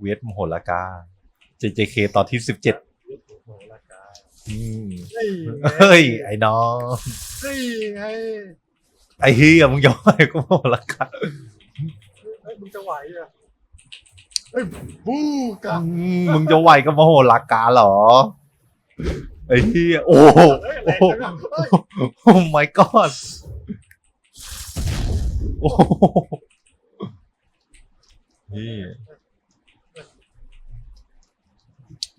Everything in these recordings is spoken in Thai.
เวทมโหฬารกา JJK ตอนที่สิบเจ็ดเรื่องของโหราการอืมเฮ้ยเฮ้ย ไอ้น้องเฮ้ยไงไอ้เฮียมึงยอมให้กูโหฬารกาเฮ้ยมึงจะไหวเหรอะเฮ้ยบูกะอืมมึงจะไหวกับมโหฬารกาเหรอไอ้เฮียโอ้โหเฮ้ยแรงจังอะเฮ้ยโอ้ my god โอ้โหนี่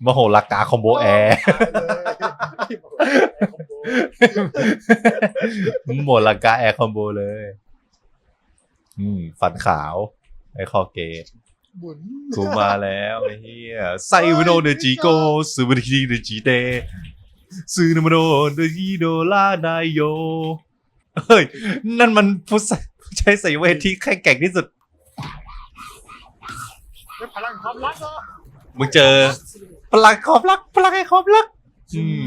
มโหฬารกาคอมโบแอร์ตายเลยหมดลังกาแอร์คอมโบเลย อืมฟันขาว ไอคอเกตหมุนกูมาแล้วไอ้เฮียไซวิโนเดจิโกซูบิทีเดจิเตซูนามโนเดจิโดลานายโย เฮ้ย นั่นมันผู้ใส่ผู้ใช้ใส่เวทที่แข็งแกร่งที่สุดเป็นพลังความรักเหรอมึงเจอ พลังความรักพลังแห่งความรัก อืม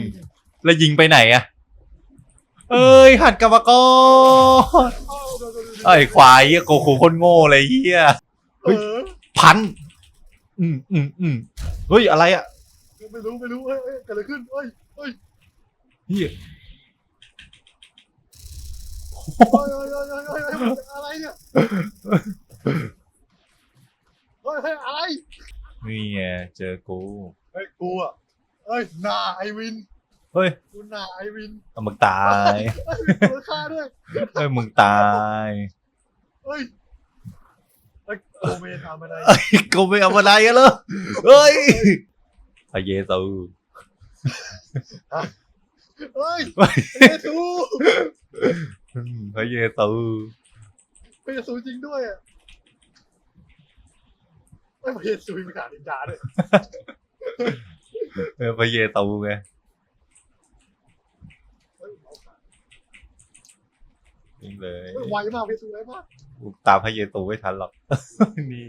แล้วยิงไปไหนอะเอ้ยหันกลับมาก่อนเอาเดี๋ยวๆๆไอ้ควายเหี้ยโกคูโคนโง่เลยเฮียเออพัน อืมอืมอืมเฮ้ยอะไรอะไม่รู้ไม่รู้เฮ้ยเฮ้ยเกิดอะไรขึ้นเฮ้ยเฮ้ยเฮียเฮ้ยเฮ้ยเฮ้ยเฮ้ยเฮ้ยเฮ้ยอะไรเนี่ยเฮ้ยเฮ้ยอะไรนี่ไงเจอกู เฮ้ยกูอะเฮ้ยหนาไอวินเฮ้ยกูหนาไอวินเอามึงตายเฮ้ยมีมูลค่าด้วยเฮ้ยมึงตายเฮ้ยเฮ้ยโอเมทำอะไรเอ้ยกูไม่เอามาได้กันเลยเฮ้ยพระเยซูเฮ้ยเฮ้ยเยซูพระเยซูเป็นเยซูจริงด้วยอะไม่พระเยซูมีขาดินจาด้วย เออพระเยซูไงเฮ้ยเอาขานี่เลยเฮ้ยไวมากพระเยซูไวมากกูตามพระเยซูไม่ทันหรอก นี่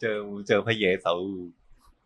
เจอเจอพระเยซูเ